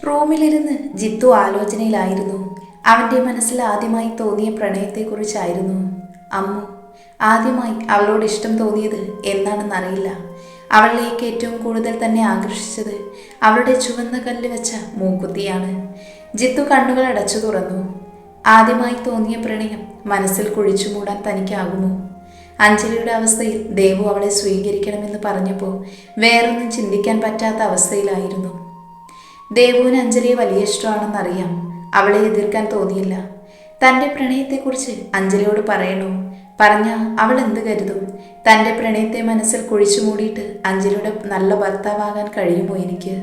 റൂമിലിരുന്ന് ജിത്തു ആലോചനയിലായിരുന്നു. അവന്റെ മനസ്സിൽ ആദ്യമായി തോന്നിയ പ്രണയത്തെക്കുറിച്ചായിരുന്നു. അമ്മു ആദ്യമായി അവളോട് ഇഷ്ടം തോന്നിയത് എന്താണെന്നറിയില്ല അവളിലേക്ക് ഏറ്റവും കൂടുതൽ തന്നെ ആകർഷിച്ചത് അവളുടെ ചുവന്ന കല്ല് വെച്ച മൂക്കുത്തിയാണ്. ജിത്തു കണ്ണുകൾ അടച്ചു തുറന്നു. ആദ്യമായി തോന്നിയ പ്രണയം മനസ്സിൽ കുഴിച്ചു മൂടാൻ തനിക്കാകുമോ? അഞ്ജലിയുടെ അവസ്ഥയിൽ ദേവു അവളെ സ്വീകരിക്കണമെന്ന് പറഞ്ഞപ്പോൾ വേറൊന്നും ചിന്തിക്കാൻ പറ്റാത്ത അവസ്ഥയിലായിരുന്നു. ദേവുവിന് അഞ്ജലിയെ വലിയ ഇഷ്ടമാണെന്നറിയാം. അവളെ എതിർക്കാൻ തോന്നിയില്ല. തന്റെ പ്രണയത്തെക്കുറിച്ച് അഞ്ജലിയോട് പറയണോ? പറഞ്ഞ അവൾ എന്ത് കരുതും? തന്റെ പ്രണയത്തെ മനസ്സിൽ കുഴിച്ചു മൂടിയിട്ട് അഞ്ജലിയുടെ നല്ല ഭർത്താവാകാൻ കഴിയുമോ എനിക്ക്?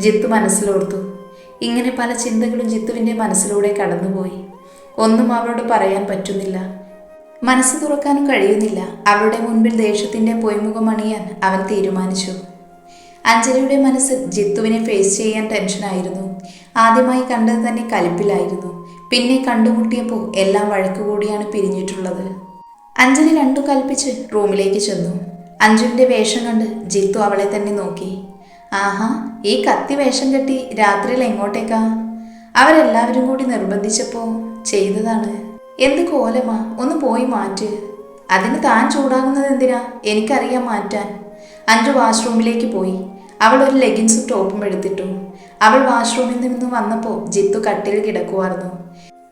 ജിത്തു മനസ്സിലോർത്തു. ഇങ്ങനെ പല ചിന്തകളും ജിത്തുവിന്റെ മനസ്സിലൂടെ കടന്നുപോയി. ഒന്നും അവളോട് പറയാൻ പറ്റുന്നില്ല. മനസ്സ് തുറക്കാനും കഴിയുന്നില്ല. അവളുടെ മുൻപിൽ ദേഷ്യത്തിന്റെ പൊയ്മുഖം അണിയാൻ അവൻ തീരുമാനിച്ചു. അഞ്ജലിയുടെ മനസ്സിൽ ജിത്തുവിനെ ഫേസ് ചെയ്യാൻ ടെൻഷനായിരുന്നു ആദ്യമായി കണ്ടത് തന്നെ കലിപ്പിലായിരുന്നു. പിന്നെ കണ്ടുമുട്ടിയപ്പോൾ എല്ലാം വഴക്കുകൂടിയാണ് പിരിഞ്ഞിട്ടുള്ളത്. അഞ്ജലി രണ്ടു കൽപ്പിച്ച് റൂമിലേക്ക് ചെന്നു. അഞ്ജുവിന്റെ വേഷം കണ്ട് ജിത്തു അവളെ തന്നെ നോക്കി. ആഹാ ഈ കത്തി വേഷം കെട്ടി രാത്രിയിൽ എങ്ങോട്ടേക്കാ? അവരെല്ലാവരും കൂടി നിർബന്ധിച്ചപ്പോൾ ചെയ്തതാണ്. എന്ത് കോലമാ? ഒന്ന് പോയി മാറ്റ്. അതിന് താൻ ചൂടാകുന്നത് എന്തിനാ? എനിക്കറിയാം മാറ്റാൻ. അഞ്ജു വാഷ്റൂമിലേക്ക് പോയി. അവൾ ഒരു ലെഗിൻസും ടോപ്പും എടുത്തിട്ടു. അവൾ വാഷ്റൂമിൽ നിന്ന് വന്നപ്പോൾ ജിത്തു കട്ടിൽ കിടക്കുമായിരുന്നു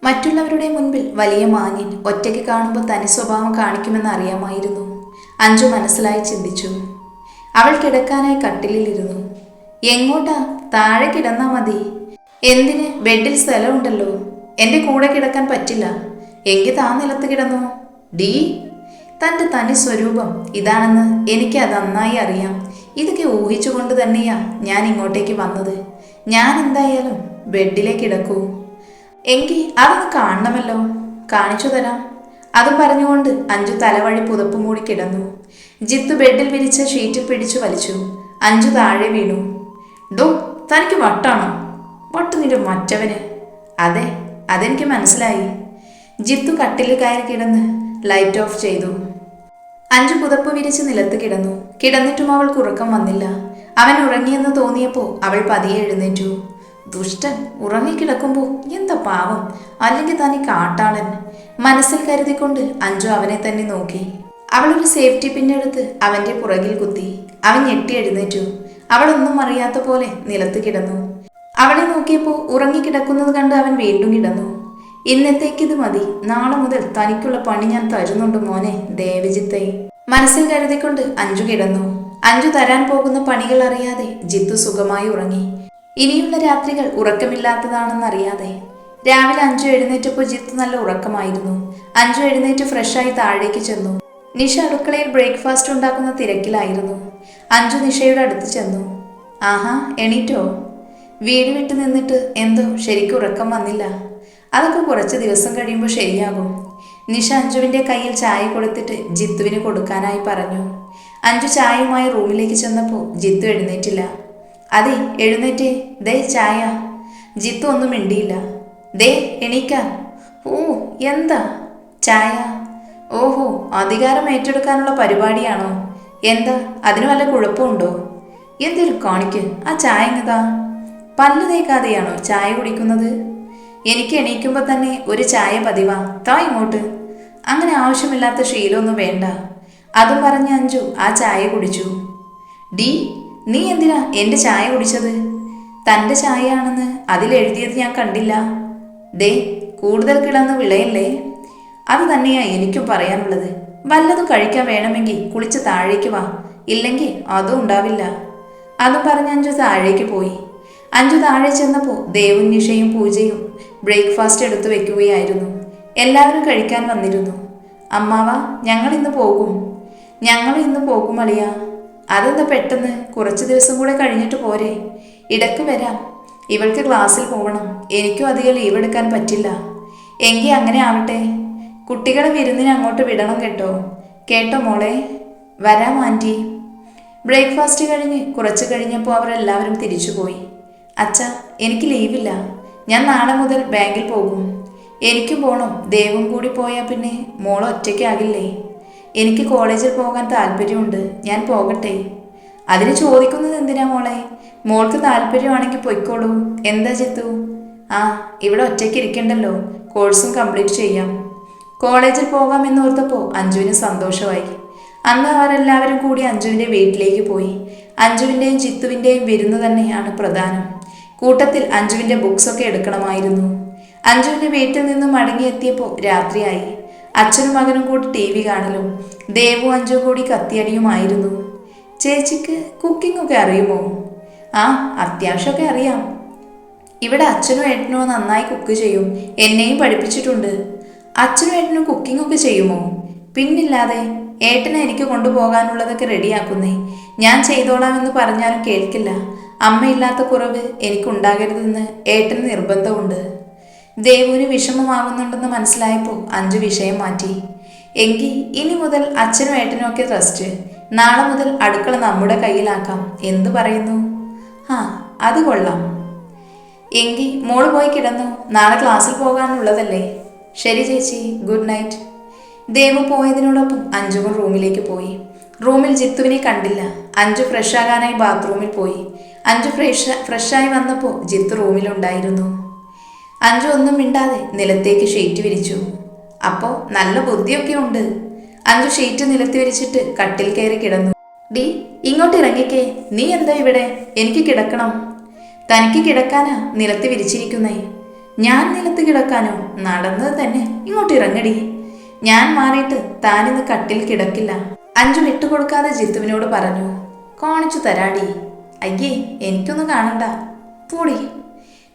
മറ്റുള്ളവരുടെ മുൻപിൽ വലിയ മാന്യൻ ഒറ്റയ്ക്ക് കാണുമ്പോൾ തനി സ്വഭാവം കാണിക്കുമെന്ന് അറിയാമായിരുന്നു. അഞ്ജു മനസ്സിലായി ചിന്തിച്ചു. അവൾ കിടക്കാനായി കട്ടിലിരുന്നു എങ്ങോട്ടാ? താഴെ കിടന്നാ മതി. എന്തിന്? ബെഡിൽ സ്ഥലമുണ്ടല്ലോ. എന്റെ കൂടെ കിടക്കാൻ പറ്റില്ല. എങ്കിൽ താ നിലത്ത് കിടന്നു. ഡീ തന്റെ തനി സ്വരൂപം. ഇതാണെന്ന് എനിക്ക് അത് നന്നായി അറിയാം. ഇതൊക്കെ ഊഹിച്ചുകൊണ്ട് തന്നെയാ ഞാൻ ഇങ്ങോട്ടേക്ക് വന്നത്. ഞാൻ എന്തായാലും ബെഡിലേക്ക് കിടക്കൂ. എങ്കിൽ അതൊന്ന് കാണണമല്ലോ. കാണിച്ചു തരാം. അതും പറഞ്ഞുകൊണ്ട് അഞ്ചു തലവഴി പുതപ്പ് മൂടി കിടന്നു. ജിത്തു ബെഡിൽ വിരിച്ച ഷീറ്റിൽ പിടിച്ചു വലിച്ചു. അഞ്ചു താഴെ വീണു. ഡോ തനിക്ക് വട്ടാണോ? വട്ട് നിന്റെ മറ്റവന്. അതെ അതെനിക്ക് മനസ്സിലായി. ജിത്തു കട്ടിൽ കയറി കിടന്ന് ലൈറ്റ് ഓഫ് ചെയ്തു. അഞ്ചു പുതപ്പ് വിരിച്ച് നിലത്ത് കിടന്നു. കിടന്നിട്ടും അവൾക്ക് ഉറക്കം വന്നില്ല. അവൻ ഉറങ്ങിയെന്ന് തോന്നിയപ്പോൾ അവൾ പതിയെ എഴുന്നേറ്റു. ദുഷ്ടൻ ഉറങ്ങിക്കിടക്കുമ്പോൾ എന്താ പാവം? അല്ലെങ്കിൽ തന്നെ കാട്ടാളൻ? മനസ്സിൽ കരുതിക്കൊണ്ട് അഞ്ചു അവനെ തന്നെ നോക്കി. അവൾ ഒരു സേഫ്റ്റി പിന്നെടുത്ത് അവന്റെ പുറകിൽ കുത്തി. അവൻ ഞെട്ടി എഴുന്നേറ്റു. അവൾ ഒന്നും അറിയാത്ത പോലെ നിലത്ത് കിടന്നു. അവളെ നോക്കിയപ്പോൾ ഉറങ്ങിക്കിടക്കുന്നത് കണ്ട് അവൻ വീണ്ടും കിടന്നു. ഇന്നത്തേക്കിത് മതി. നാളെ മുതൽ തനിക്കുള്ള പണി ഞാൻ തരുന്നുണ്ട് മോനെ ദേവജിത്തെ. മനസ്സിൽ കരുതിക്കൊണ്ട് അഞ്ചു കിടന്നു. അഞ്ചു തരാൻ പോകുന്ന പണികൾ അറിയാതെ ജിത്തു സുഖമായി ഉറങ്ങി. ഇനിയുള്ള രാത്രികൾ ഉറക്കമില്ലാത്തതാണെന്നറിയാതെ. രാവിലെ അഞ്ചു എഴുന്നേറ്റപ്പോൾ ജിത്തു നല്ല ഉറക്കമായിരുന്നു. അഞ്ചു എഴുന്നേറ്റ് ഫ്രഷായി താഴേക്ക് ചെന്നു. നിഷ അടുക്കളയിൽ ബ്രേക്ക്ഫാസ്റ്റ് ഉണ്ടാക്കുന്ന തിരക്കിലായിരുന്നു. അഞ്ചു നിഷയുടെ അടുത്ത് ചെന്നു. ആഹാ എണീറ്റോ? വീട് വിട്ടു നിന്നിട്ട് എന്തോ ശരിക്കും ഉറക്കം വന്നില്ല. അതൊക്കെ കുറച്ച് ദിവസം കഴിയുമ്പോൾ ശരിയാകും. നിഷ അഞ്ജുവിന്റെ കയ്യിൽ ചായ കൊടുത്തിട്ട് ജിത്തുവിന് കൊടുക്കാനായി പറഞ്ഞു. അഞ്ജു ചായയുമായി റൂമിലേക്ക് ചെന്നപ്പോൾ ജിത്തു എഴുന്നേറ്റില്ല. അതെ എഴുന്നേറ്റേ. ദേ ചായ. ജിത്തു ഒന്നും മിണ്ടിയില്ല. ദേ എണീക്ക. ഓ എന്താ? ചായ. ഓഹോ അധികാരം ഏറ്റെടുക്കാനുള്ള പരിപാടിയാണോ? എന്താ അതിന് വല്ല കുഴപ്പമുണ്ടോ? എന്തൊരു കാണിക്ക്. ആ ചായ എന്നതാ പല്ല് തേക്കാതെയാണോ ചായ കുടിക്കുന്നത്? എനിക്ക് എണീക്കുമ്പോൾ തന്നെ ഒരു ചായ പതിവാ. താ ഇങ്ങോട്ട്. അങ്ങനെ ആവശ്യമില്ലാത്ത ശീലമൊന്നും വേണ്ട. അതും പറഞ്ഞ് അഞ്ചു ആ ചായ കുടിച്ചു. ഡി നീ എന്തിനാ എന്റെ ചായ കുടിച്ചത്? തന്റെ ചായയാണെന്ന് അതിലെഴുതിയത് ഞാൻ കണ്ടില്ല. ദേ കൂടുതൽ കിടന്ന് വിളയല്ലേ? അത് തന്നെയാ എനിക്കും പറയാനുള്ളത്. വല്ലതും കഴിക്കാൻ വേണമെങ്കിൽ കുളിച്ച് താഴേക്ക് വാ. ഇല്ലെങ്കിൽ അതും ഉണ്ടാവില്ല. അതും പറഞ്ഞ് അഞ്ചു താഴേക്ക് പോയി. അഞ്ചു താഴെ ചെന്നപ്പോൾ ദേവും നിഷയും പൂജയും ബ്രേക്ക്ഫാസ്റ്റ് എടുത്തു വെക്കുകയായിരുന്നു. എല്ലാവരും കഴിക്കാൻ വന്നിരുന്നു. അമ്മാവ ഞങ്ങൾ ഇന്ന് പോകും. ഞങ്ങൾ ഇന്ന് പോകും അളിയ. അതെന്താ പെട്ടെന്ന്? കുറച്ച് ദിവസം കൂടെ കഴിഞ്ഞിട്ട് പോരെ. ഇടയ്ക്ക് വരാം. ഇവൾക്ക് ക്ലാസ്സിൽ പോകണം എനിക്കും അധികം ലീവ് എടുക്കാൻ പറ്റില്ല. എങ്കിൽ അങ്ങനെ ആവട്ടെ. കുട്ടികളെ വിരുന്നിന് അങ്ങോട്ട് വിടണം കേട്ടോ. കേട്ടോ മോളെ. വരാം ആന്റി ബ്രേക്ക്ഫാസ്റ്റ് കഴിഞ്ഞ് കുറച്ച് കഴിഞ്ഞപ്പോൾ അവരെല്ലാവരും തിരിച്ചുപോയി. അച്ഛ എനിക്ക് ലീവില്ല ഞാൻ നാളെ മുതൽ ബാങ്കിൽ പോകും. എനിക്ക് പോകണം ദേവും കൂടി പോയാൽ പിന്നെ മോൾ ഒറ്റയ്ക്കാകില്ലേ എനിക്ക് കോളേജിൽ പോകാൻ താല്പര്യമുണ്ട്. ഞാൻ പോകട്ടെ. അതിന് ചോദിക്കുന്നത് എന്തിനാ മോളെ? മോൾക്ക് താല്പര്യമാണെങ്കിൽ പൊയ്ക്കോളൂ. എന്താ ജിത്തു? ആ ഇവിടെ ഒറ്റയ്ക്ക് ഇരിക്കണ്ടല്ലോ. കോഴ്സും കംപ്ലീറ്റ് ചെയ്യാം. കോളേജിൽ പോകാമെന്നോർത്തപ്പോൾ അഞ്ജുവിന് സന്തോഷമായി. അന്ന് അവരെല്ലാവരും കൂടി അഞ്ജുവിന്റെ വീട്ടിലേക്ക് പോയി. അഞ്ജുവിന്റെയും ചിത്തുവിന്റെയും വിരുന്ന് തന്നെയാണ് പ്രധാനം. കൂട്ടത്തിൽ അഞ്ജുവിന്റെ ബുക്സൊക്കെ എടുക്കണമായിരുന്നു. അഞ്ജുവിന്റെ വീട്ടിൽ നിന്ന് മടങ്ങിയെത്തിയപ്പോൾ രാത്രിയായി. അച്ഛനും മകനും കൂടി ടി വി കാണലും ദേവു അഞ്ജു കൂടി കത്തിയടിയുമായിരുന്നു. ചേച്ചിക്ക് കുക്കിംഗ് ഒക്കെ അറിയുമോ? ആ അത്യാവശ്യമൊക്കെ അറിയാം. ഇവിടെ അച്ഛനും ഏട്ടനോ നന്നായി കുക്ക് ചെയ്യും. എന്നെയും പഠിപ്പിച്ചിട്ടുണ്ട്. അച്ഛനും ഏട്ടനും കുക്കിംഗ് ഒക്കെ ചെയ്യുമോ? പിന്നില്ലാതെ ഏട്ടനെ എനിക്ക് കൊണ്ടുപോകാനുള്ളതൊക്കെ റെഡിയാക്കുന്നേ ഞാൻ ചെയ്തോളാമെന്ന് പറഞ്ഞാലും കേൾക്കില്ല. അമ്മയില്ലാത്ത കുറവ് എനിക്കുണ്ടാകരുതെന്ന് ഏട്ടന് നിർബന്ധമുണ്ട്. ദേവുവിന് വിഷമമാകുന്നുണ്ടെന്ന് മനസ്സിലായപ്പോൾ അഞ്ചു വിഷയം മാറ്റി. എങ്കിൽ ഇനി മുതൽ അച്ഛനും ഏട്ടനും ഒക്കെ റെസ്റ്റ് നാളെ മുതൽ അടുക്കള നമ്മുടെ കയ്യിലാക്കാം. എന്തു പറയുന്നു? ആ അത് കൊള്ളാം. എങ്കിൽ മോൾ പോയി കിടന്നു. നാളെ ക്ലാസ്സിൽ പോകാനുള്ളതല്ലേ? ശരി ചേച്ചി ഗുഡ് നൈറ്റ് ദേവു പോയതിനോടൊപ്പം അഞ്ചുവും റൂമിലേക്ക് പോയി. റൂമിൽ ജിത്തുവിനെ കണ്ടില്ല. അഞ്ചു ഫ്രഷ് ആകാനായി ബാത്റൂമിൽ പോയി. അഞ്ജു ഫ്രഷ് ഫ്രഷായി വന്നപ്പോൾ ജിത്ത് റൂമിലുണ്ടായിരുന്നു. അഞ്ചു ഒന്നും മിണ്ടാതെ നിലത്തേക്ക് ഷീറ്റ് വിരിച്ചു. അപ്പോൾ നല്ല ബുദ്ധിയൊക്കെ ഉണ്ട്. അഞ്ചു ഷീറ്റ് നിലത്ത് വിരിച്ചിട്ട് കട്ടിൽ കയറി കിടന്നു. ഡി ഇങ്ങോട്ട് ഇറങ്ങിക്കേ. നീ എന്താ ഇവിടെ? എനിക്ക് കിടക്കണം. തനിക്ക് കിടക്കാനാ നിലത്ത് വിരിച്ചിരിക്കുന്നേ. ഞാൻ നിലത്ത് കിടക്കാനോ? നടന്നത് തന്നെ ഇങ്ങോട്ട് ഇറങ്ങടി. ഞാൻ മാറിയിട്ട് താനിന്ന് കട്ടിൽ കിടക്കില്ല. അഞ്ചു വിട്ടുകൊടുക്കാതെ ജിത്തുവിനോട് പറഞ്ഞു കാണിച്ചു തരാടി അയ്യേ എനിക്കൊന്നും കാണണ്ട. പൂടി.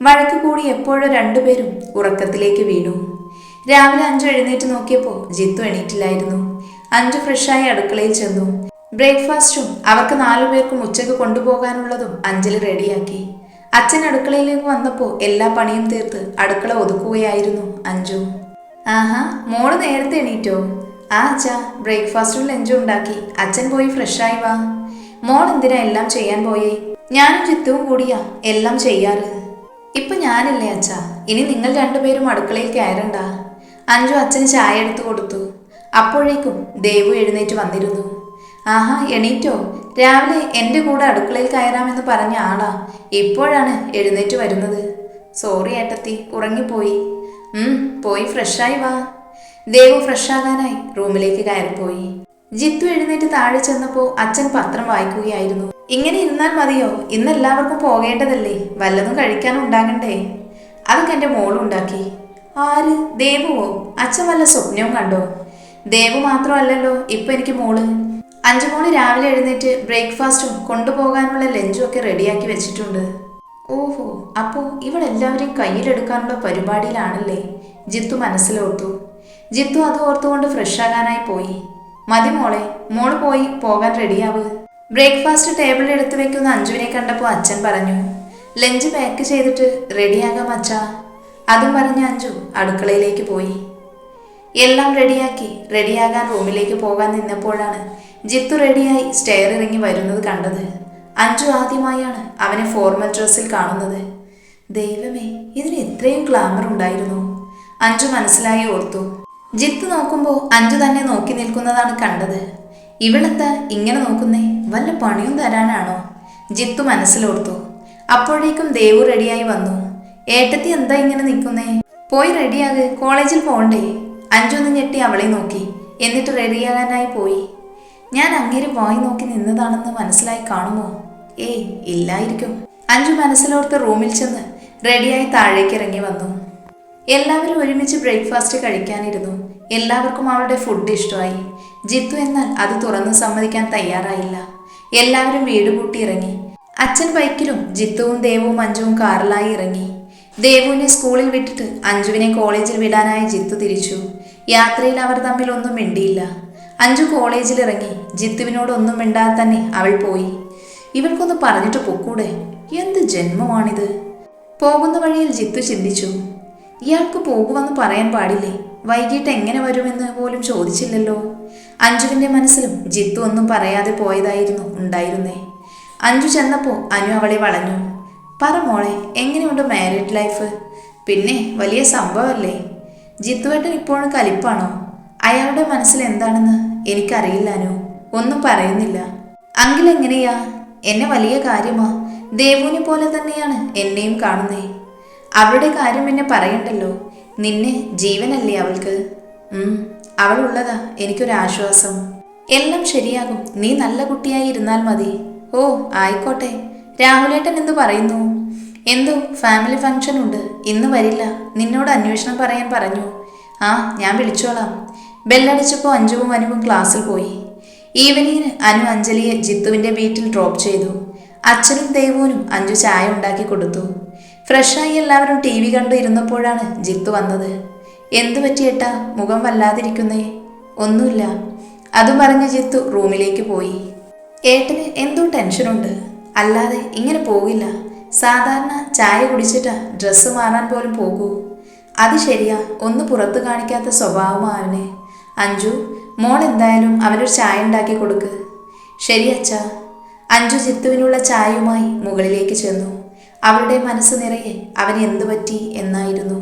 വഴക്ക് കൂടി എപ്പോഴോ രണ്ടുപേരും ഉറക്കത്തിലേക്ക് വീണു. രാവിലെ അഞ്ചു എഴുന്നേറ്റ് നോക്കിയപ്പോൾ ജിത്തു എണീറ്റില്ലായിരുന്നു. അഞ്ചു ഫ്രഷായി അടുക്കളയിൽ ചെന്നു. ബ്രേക്ക്ഫാസ്റ്റും അവർക്ക് നാലു പേർക്കും ഉച്ചയ്ക്ക് കൊണ്ടുപോകാനുള്ളതും അഞ്ചലി റെഡിയാക്കി. അച്ഛൻ അടുക്കളയിലേക്ക് വന്നപ്പോൾ എല്ലാ പണിയും തീർത്ത് അടുക്കള ഒതുക്കുകയായിരുന്നു അഞ്ചു ആഹാ മോൾ നേരത്തെ എണീറ്റോ? ആ അച്ഛാ ബ്രേക്ക്ഫാസ്റ്റും ലഞ്ചും ഉണ്ടാക്കി. അച്ഛൻ പോയി ഫ്രഷായി വാ. മോൾ എന്തിനാ എല്ലാം ചെയ്യാൻ പോയേ? ഞാനും ചിത്തവും കൂടിയാ എല്ലാം ചെയ്യാറ്. ഇപ്പൊ ഞാനില്ലേ അച്ഛാ. ഇനി നിങ്ങൾ രണ്ടുപേരും അടുക്കളയിൽ കയറണ്ട. അഞ്ചു അച്ഛന് ചായ എടുത്തു കൊടുത്തു. അപ്പോഴേക്കും ദേവു എഴുന്നേറ്റ് വന്നിരുന്നു. ആഹാ എണീറ്റോ? രാവിലെ എന്റെ കൂടെ അടുക്കളയിൽ കയറാമെന്ന് പറഞ്ഞ ആളാ. ഇപ്പോഴാണ് എഴുന്നേറ്റ് വരുന്നത്. സോറി ഏട്ടത്തി ഉറങ്ങിപ്പോയി. ഉം പോയി ഫ്രഷായി വാ. ദേവു ഫ്രഷാകാനായി റൂമിലേക്ക് കയറിപ്പോയി. ജിത്തു എഴുന്നേറ്റ് താഴെ ചെന്നപ്പോൾ അച്ഛൻ പത്രം വായിക്കുകയായിരുന്നു. ഇങ്ങനെ ഇരുന്നാൽ മതിയോ? ഇന്ന് എല്ലാവർക്കും പോകേണ്ടതല്ലേ? വല്ലതും കഴിക്കാൻ ഉണ്ടാകണ്ടേ? അതൊക്കെ എന്റെ മോളുണ്ടാക്കി ആര്? ദേവുവോ? അച്ഛൻ വല്ല സ്വപ്നവും കണ്ടോ? ദേവു മാത്രമല്ലല്ലോ. ഇപ്പൊ എനിക്ക് മോൾ. അഞ്ചു മോൾ രാവിലെ എഴുന്നേറ്റ് ബ്രേക്ക്ഫാസ്റ്റും കൊണ്ടുപോകാനുള്ള ലഞ്ചും ഒക്കെ റെഡിയാക്കി വെച്ചിട്ടുണ്ട്. ഓഹോ. അപ്പോ ഇവളെല്ലാവരെയും കയ്യിലെടുക്കാനുള്ള പരിപാടിയിലാണല്ലേ? ജിത്തു മനസ്സിലോർത്തു. ജിത്തു അത് ഓർത്തുകൊണ്ട് ഫ്രഷ് ആകാനായി പോയി. മതി മോളെ മോൾ പോയി പോകാൻ റെഡിയാവ് ബ്രേക്ക്ഫാസ്റ്റ് ടേബിളിൽ എടുത്തു വെക്കുന്ന അഞ്ജുവിനെ കണ്ടപ്പോൾ അച്ഛൻ പറഞ്ഞു ലഞ്ച് പാക്ക് ചെയ്തിട്ട് റെഡിയാകാം അച്ഛ. അതും പറഞ്ഞ് അഞ്ജു അടുക്കളയിലേക്ക് പോയി. എല്ലാം റെഡിയാക്കി റെഡിയാകാൻ റൂമിലേക്ക് പോകാൻ നിന്നപ്പോഴാണ് ജിത്തു റെഡിയായി സ്റ്റെയർ ഇറങ്ങി വരുന്നത് കണ്ടത്. അഞ്ജു ആദ്യമായാണ് അവനെ ഫോർമൽ ഡ്രസ്സിൽ കാണുന്നത്. ദൈവമേ ഇതിന് ഇത്രയും ഗ്ലാമർ ഉണ്ടായിരുന്നു. അഞ്ജു മനസ്സിലായി ഓർത്തു. ജിത്ത് നോക്കുമ്പോൾ അഞ്ചു തന്നെ നോക്കി നിൽക്കുന്നതാണ് കണ്ടത്. ഇവളെന്താ ഇങ്ങനെ നോക്കുന്നേ? വല്ല പണിയും തരാനാണോ? ജിത്തു മനസ്സിലോർത്തു. അപ്പോഴേക്കും ദേവു റെഡിയായി വന്നു. ഏട്ടത്തി എന്താ ഇങ്ങനെ നിൽക്കുന്നേ? പോയി റെഡിയാക് കോളേജിൽ പോകണ്ടേ അഞ്ചൊന്ന് ഞെട്ടി അവളെ നോക്കി. എന്നിട്ട് റെഡിയാകാനായി പോയി. ഞാൻ അങ്ങേര് വായി നോക്കി നിന്നതാണെന്ന് മനസ്സിലായി കാണുമോ? ഏയ് ഇല്ലായിരിക്കും. അഞ്ചു മനസ്സിലോർത്ത് റൂമിൽ ചെന്ന് റെഡിയായി താഴേക്ക് ഇറങ്ങി വന്നു. എല്ലാവരും ഒരുമിച്ച് ബ്രേക്ക്ഫാസ്റ്റ് കഴിക്കാനിരുന്നു. എല്ലാവർക്കും അവളുടെ ഫുഡ് ഇഷ്ടമായി. ജിത്തു എന്നാൽ അത് തുറന്നു സമ്മതിക്കാൻ തയ്യാറായില്ല. എല്ലാവരും വീട് കൂട്ടി ഇറങ്ങി. അച്ഛൻ ബൈക്കിലും ജിത്തുവും ദേവും അഞ്ജുവും കാറിലായി ഇറങ്ങി. ദേവുവിനെ സ്കൂളിൽ വിട്ടിട്ട് അഞ്ജുവിനെ കോളേജിൽ വിടാനായി ജിത്തു തിരിച്ചു. യാത്രയിൽ അവർ തമ്മിൽ ഒന്നും മിണ്ടിയില്ല. അഞ്ജു കോളേജിൽ ഇറങ്ങി ജിത്തുവിനോട് ഒന്നും മിണ്ടാതെ തന്നെ അവൾ പോയി. ഇവൾക്കൊന്ന് പറഞ്ഞിട്ട് പൊക്കൂടെ? എന്ത് ജന്മമാണിത്? പോകുന്ന വഴിയിൽ ജിത്തു ചിന്തിച്ചു. ഇയാൾക്ക് പോകുമെന്ന് പറയാൻ പാടില്ലേ? വൈകിട്ട് എങ്ങനെ വരുമെന്ന് പോലും ചോദിച്ചില്ലല്ലോ. അഞ്ജുവിന്റെ മനസ്സിലും ജിത്തു ഒന്നും പറയാതെ പോയതായിരുന്നു ഉണ്ടായിരുന്നേ. അഞ്ജു ചെന്നപ്പോൾ അനു അവളെ വളഞ്ഞു. പറ മോളെ എങ്ങനെയുണ്ട് മാരീഡ് ലൈഫ് പിന്നെ വലിയ സംഭവമല്ലേ ജിത്തുവേട്ടൻ ഇപ്പോഴും കലിപ്പാണോ? അയാളുടെ മനസ്സിൽ എന്താണെന്ന് എനിക്കറിയില്ല അനു. ഒന്നും പറയുന്നില്ല. അങ്കിൾ എങ്ങനെയാ? എന്നെ വലിയ കാര്യമാ. ദേവുവിനെ പോലെ തന്നെയാണ് എന്നെയും കാണുന്നേ. അവളുടെ കാര്യം എന്നെ പറയണ്ടല്ലോ. നിന്നെ ജീവനല്ലേ അവൾക്ക്? ഉം, അവളുള്ളതാ എനിക്കൊരാശ്വാസം. എല്ലാം ശരിയാകും. നീ നല്ല കുട്ടിയായി ഇരുന്നാൽ മതി. ഓ ആയിക്കോട്ടെ. രാഹുലേട്ടൻ എന്തു പറയുന്നു? എന്തോ ഫാമിലി ഫംഗ്ഷൻ ഉണ്ട്. ഇന്ന് വരില്ല. നിന്നോട് അന്വേഷണം പറയാൻ പറഞ്ഞു. ആ ഞാൻ വിളിച്ചോളാം. ബെല്ലടിച്ചപ്പോൾ അഞ്ജുവും അനുവും ക്ലാസ്സിൽ പോയി. ഈവനിങ്ങിന് അനു അഞ്ജലിയെ ജിത്തുവിന്റെ വീട്ടിൽ ഡ്രോപ്പ് ചെയ്തു. അച്ഛനും ദേവുവിനും അഞ്ജു ചായ ഉണ്ടാക്കി കൊടുത്തു. ഫ്രഷായി എല്ലാവരും ടി വി കണ്ടു ഇരുന്നപ്പോഴാണ് ജിത്തു വന്നത്. എന്തു പറ്റിയേട്ടാ മുഖം വല്ലാതിരിക്കുന്നേ? ഒന്നുമില്ല. അതും പറഞ്ഞ് ജിത്തു റൂമിലേക്ക് പോയി. ഏട്ടന് എന്തോ ടെൻഷനുണ്ട്. അല്ലാതെ ഇങ്ങനെ പോകില്ല സാധാരണ ചായ കുടിച്ചിട്ടാ ഡ്രസ്സ് മാറാൻ പോലും പോകൂ. അത് ശരിയാ ഒന്ന് പുറത്ത് കാണിക്കാത്ത സ്വഭാവമാണ് അഞ്ജു മോൾ എന്തായാലും അവനൊരു ചായ ഉണ്ടാക്കി കൊടുക്ക്. ശരി അച്ഛ. അഞ്ജു ജിത്തുവിനുള്ള ചായയുമായി മുകളിലേക്ക് ചെന്നു. അവളുടെ മനസ്സ് നിറയെ അവന് എന്തു പറ്റി എന്നായിരുന്നു.